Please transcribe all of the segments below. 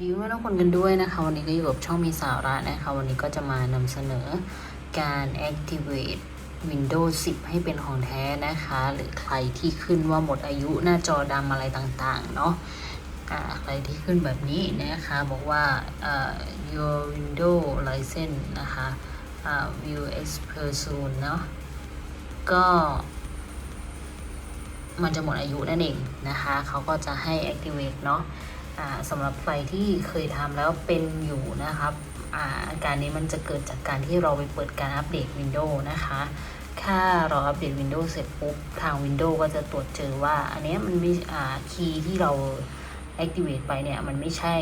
ดีเพื่อนทุกคนกันด้วยนะคะ วันนี้ก็อยู่กับช่องมีสาระนะคะ วันนี้ก็จะมานำเสนอการ activate Windows 10 ให้เป็นของแท้นะคะ หรือใครที่ขึ้นว่าหมดอายุหน้าจอดำอะไรต่างๆ เนาะอ่าใครที่ขึ้นแบบนี้นะคะ บอกว่าอ่า your Windows license นะคะอ่า will expire soon เนาะก็มันจะหมดอายุนั่นเองนะคะ เขาก็จะให้ activate เนาะ สำหรับใครที่เคยทำแล้วเป็นอยู่นะครับอาอาการนี้มันจะเกิดจากการที่เราไปเปิดการอัปเดต Windows นะคะถ้าเราอัปเดต Windows เสร็จปุ๊บ ทาง Windows ก็จะตรวจเจอว่า อันนี้มันไม่คีย์ที่เรา activate ไปเนี่ย มันไม่ใช่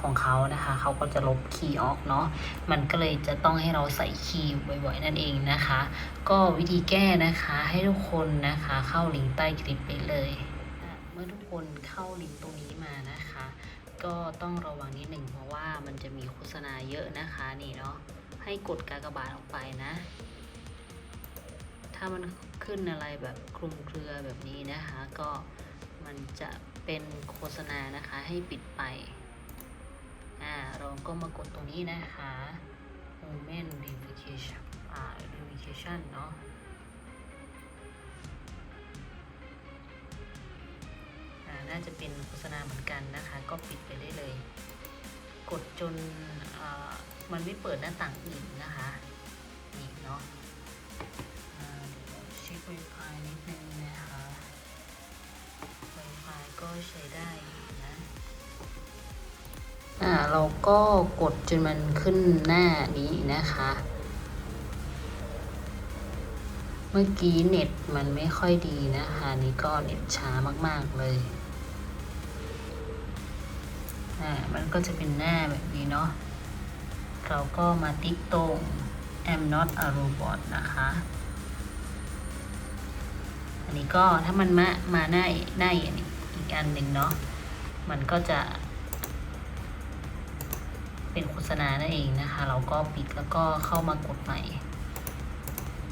ของเขานะคะ เขาก็จะลบคีย์ออกเนาะ มันก็เลยจะต้องให้เราใส่คีย์บ่อยๆ นั่นเองนะคะ ก็วิธีแก้นะคะให้ทุกคนนะคะเข้าลิงก์ใต้คลิปไปเลย เมื่อทุกคนเข้าลิงก์ตรง ก็ต้องระวังนิดหนึ่งเพราะว่ามันจะมีโฆษณาเยอะนะคะนี่เนาะให้กดกากบาทออกไปนะ ถ้ามันขึ้นอะไรแบบคลุมเครือแบบนี้นะคะ ก็มันจะเป็นโฆษณานะคะให้ปิดไปอ่าเราก็มากดตรงนี้นะคะ Moment Verification อ่า Verification เนาะ น่าจะเป็นโฆษณาเหมือนกันนะคะ ก็ปิดไปได้เลย กดจนมันไม่เปิดหน้าต่างอื่นนะคะนี่เนาะเดี๋ยวเราเช็ค Wi-Fi นิดนึงนะคะ Wi-Fi ก็ใช้ได้นะอ่าเราก็กดจนมันขึ้นหน้านี้นะคะเมื่อกี้เน็ตมันไม่ค่อยดีนะคะ นี่ก็เน็ตช้ามาก ๆ เลย อ่ามันก็จะเป็นหน้าแบบนี้เนาะเราก็มาติ๊กตรง am not a robot นะคะ อันนี้ก็ถ้ามันมา มาหน้าหน้าอีกอีกอันหนึ่งเนาะ มันก็จะ เป็นโฆษณานั่นเองนะคะ เราก็ปิดแล้วก็เข้ามากดใหม่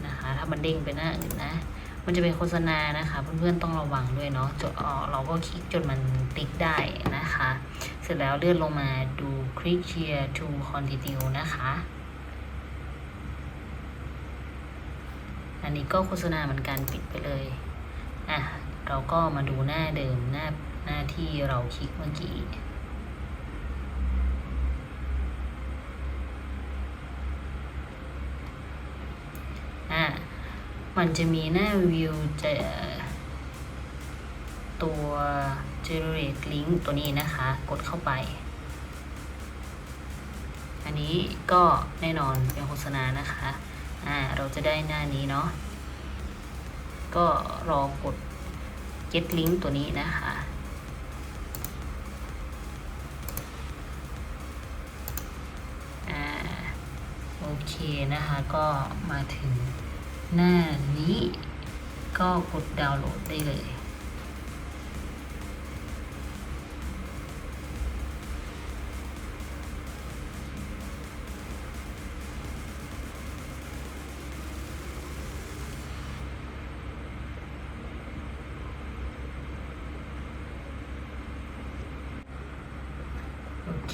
นะคะ ถ้ามันเด้งไปหน้าอื่นนะ มันจะเป็นโฆษณานะคะ เพื่อนๆต้องระวังด้วยเนาะจนอ๋อเราก็คลิกจนมันติ๊กได้นะคะ เสร็จแล้วเลื่อนลงมาดูคลิก here to continue นะคะ อันนี้ก็โฆษณาเหมือนกันปิดไปเลย อะ เราก็มาดูหน้าเดิมหน้าหน้าที่เราคลิกเมื่อกี้อะมันจะมีหน้าวิวจะตัว generate link ตัวนี้นะคะ กดเข้าไป อันนี้ก็แน่นอนเป็นโฆษณานะคะ อ่า เราจะได้หน้านี้เนาะ ก็รอกด get link ตัวนี้นะคะอ่าโอเคนะคะ ก็มาถึงหน้านี้ก็กดดาวน์โหลดได้เลย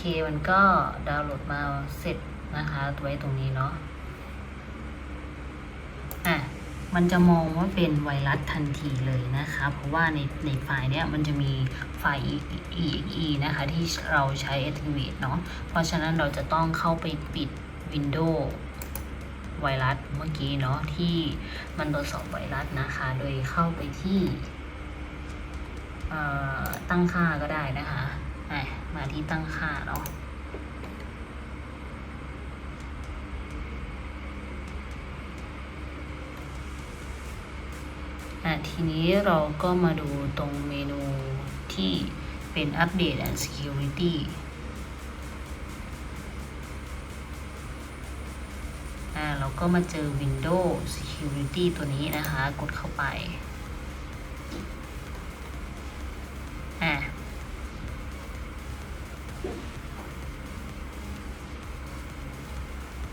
เคมันก็ดาวน์โหลดมาเสร็จนะคะไว้ตรงนี้เนาะอะมันจะมองว่าเป็นไวรัสทันทีเลยนะคะ เพราะว่าในในไฟล์เนี้ยมันจะมีไฟล์ exe นะคะ ที่เราใช้ activate เนาะ เพราะฉะนั้นเราจะต้องเข้าไปปิด Windows ไวรัสเมื่อกี้เนาะที่มันตรวจสอบไวรัสนะคะ โดยเข้าไปที่ตั้งค่าก็ได้นะคะ มาที่ตั้งค่าเนาะทีนี้เราก็มาดูตรงเมนูที่เป็น Update and Security เราก็มาเจอ Windows Security ตัวนี้นะคะ กดเข้าไป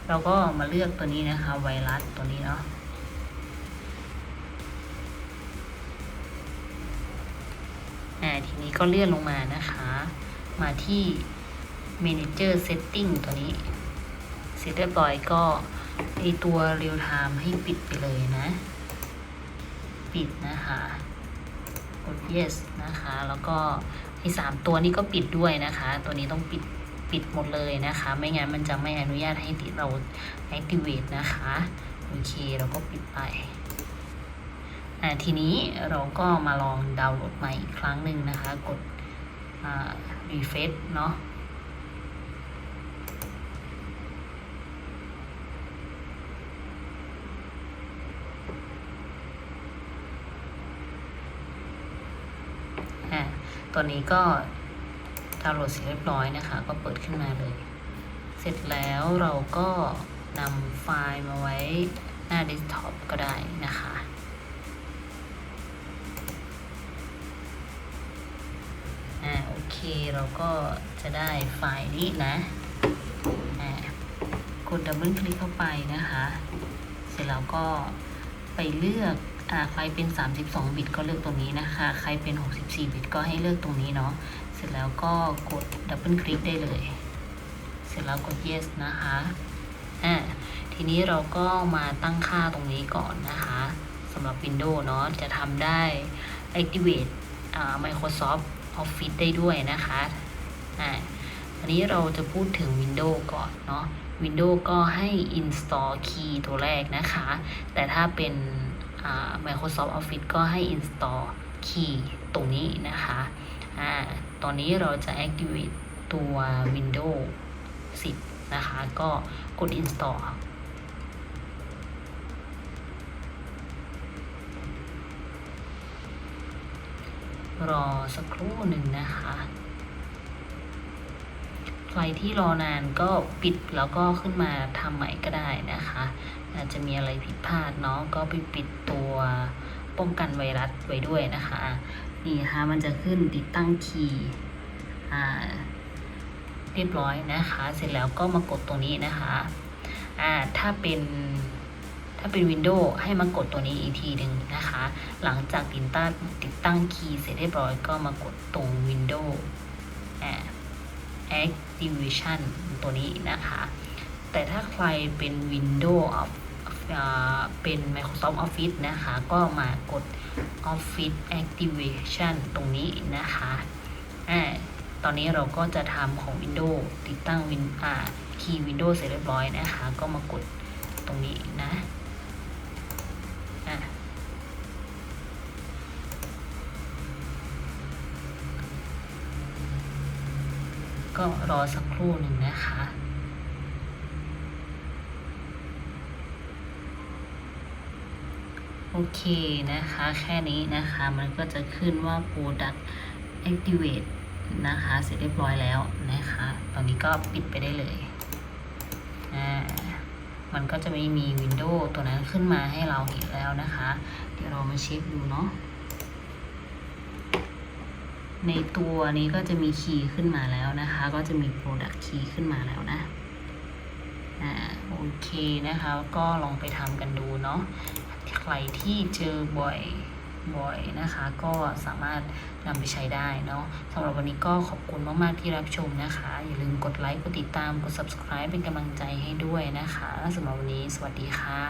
เราก็มาเลือกตัวนี้นะคะ ไวรัสตัวนี้เนาะทีนี้ก็เลื่อนลงมานะคะ มาที่ Manager Setting ตัวนี้ เสร็จเรียบร้อยก็ไอตัว Real Time ให้ปิดไปเลยนะ ปิดนะคะกด yes นะคะ แล้วก็ไอสามตัวนี้ก็ปิดด้วยนะคะ ตัวนี้ต้องปิด ปิดหมดเลยนะคะ ไม่งั้นมันจะไม่อนุญาตให้เรา activate นะคะโอเคเราก็ปิดไปทีนี้เราก็มาลองดาวน์โหลดใหม่อีกครั้งหนึ่งนะคะ กดอ่า refresh เนาะตัวนี้ก็าวน์โหลดเสร็จเรียบร้อยนะคะ ก็เปิดขึ้นมาเลย เสร็จแล้วเราก็นำไฟล์มาไว้หน้าเดสก์ท็อปก็ได้นะคะอ่าโอเคเราก็จะได้ไฟล์นี้นะอ่ากดดับเบิลคลิกเข้าไปนะคะ เสร็จแล้วก็ไปเลือก อ่าใครเป็น 32 บิตก็เลือกตรงนี้นะคะ ใครเป็น 64 บิตก็ให้เลือกตรงนี้เนาะ เสร็จแล้วก็กดดับเบิลคลิกได้เลย เสร็จแล้วกด yes นะคะ อ่า ทีนี้เราก็มาตั้งค่าตรงนี้ก่อนนะคะสำหรับ Windows เนาะ จะทำได้ activate อ่า Microsoft Office ได้ด้วยนะคะ อ่า อันนี้เราจะพูดถึง Windows ก่อนเนาะ Windows ก็ให้ install key ตัวแรกนะคะ แต่ถ้าเป็น Microsoft Office ก็ให้ install key ตรงนี้นะคะอ่าตอนนี้เราจะ activate ตัว Windows 10 นะคะ ก็กด install รอสักครู่หนึ่งนะคะ ใครที่รอนานก็ปิดแล้วก็ขึ้นมาทำใหม่ก็ได้นะคะอาจจะมีอะไรผิดพลาดเนาะก็ไปปิดตัวป้องกันไวรัสไว้ด้วยนะคะนี่นะคะมันจะขึ้นติดตั้งคีย์เรียบร้อยนะคะ เสร็จแล้วก็มากดตัวนี้นะคะอ่าถ้าเป็นถ้าเป็น Windows ให้มากดตัวนี้อีกทีหนึ่งนะคะ หลังจากติดตั้งติดตั้งคีย์เสร็จเรียบร้อยก็มากดตรง Windows อ่า Activation ตัวนี้นะคะ แต่ถ้าใครเป็น Windows เป็น Microsoft Office นะคะ ก็มากด Office Activation ตรงนี้นะคะอ่าตอนนี้เราก็จะทำของ Windows ติดตั้ง Win อ่าคีย์ Windows เสร็จเรียบร้อยนะคะ ก็มากดตรงนี้นะ ก็รอสักครู่หนึ่งนะคะโอเคนะคะ แค่นี้นะคะมันก็จะขึ้นว่า Product Activate นะคะ เสร็จเรียบร้อยแล้วนะคะ ตอนนี้ก็ปิดไปได้เลยอ่ามันก็จะไม่มี Windows ตัวนั้นขึ้นมาให้เราเห็นแล้วนะคะ เดี๋ยวเรามาเช็คดูเนาะ ในตัวนี้ก็จะมีคีย์ขึ้นมาแล้วนะคะ ก็จะมี Product Key ขึ้นมาแล้วนะอ่าโอเคนะคะ ก็ลองไปทำกันดูเนาะใครที่เจอบ่อยบ่อยนะคะ ก็สามารถนำไปใช้ได้เนาะสำหรับวันนี้ก็ขอบคุณมาก ๆ ที่รับชมนะคะ อย่าลืมกดไลค์ กดติดตาม กด subscribe เป็นกำลังใจให้ด้วยนะคะสำหรับวันนี้ สวัสดีค่ะ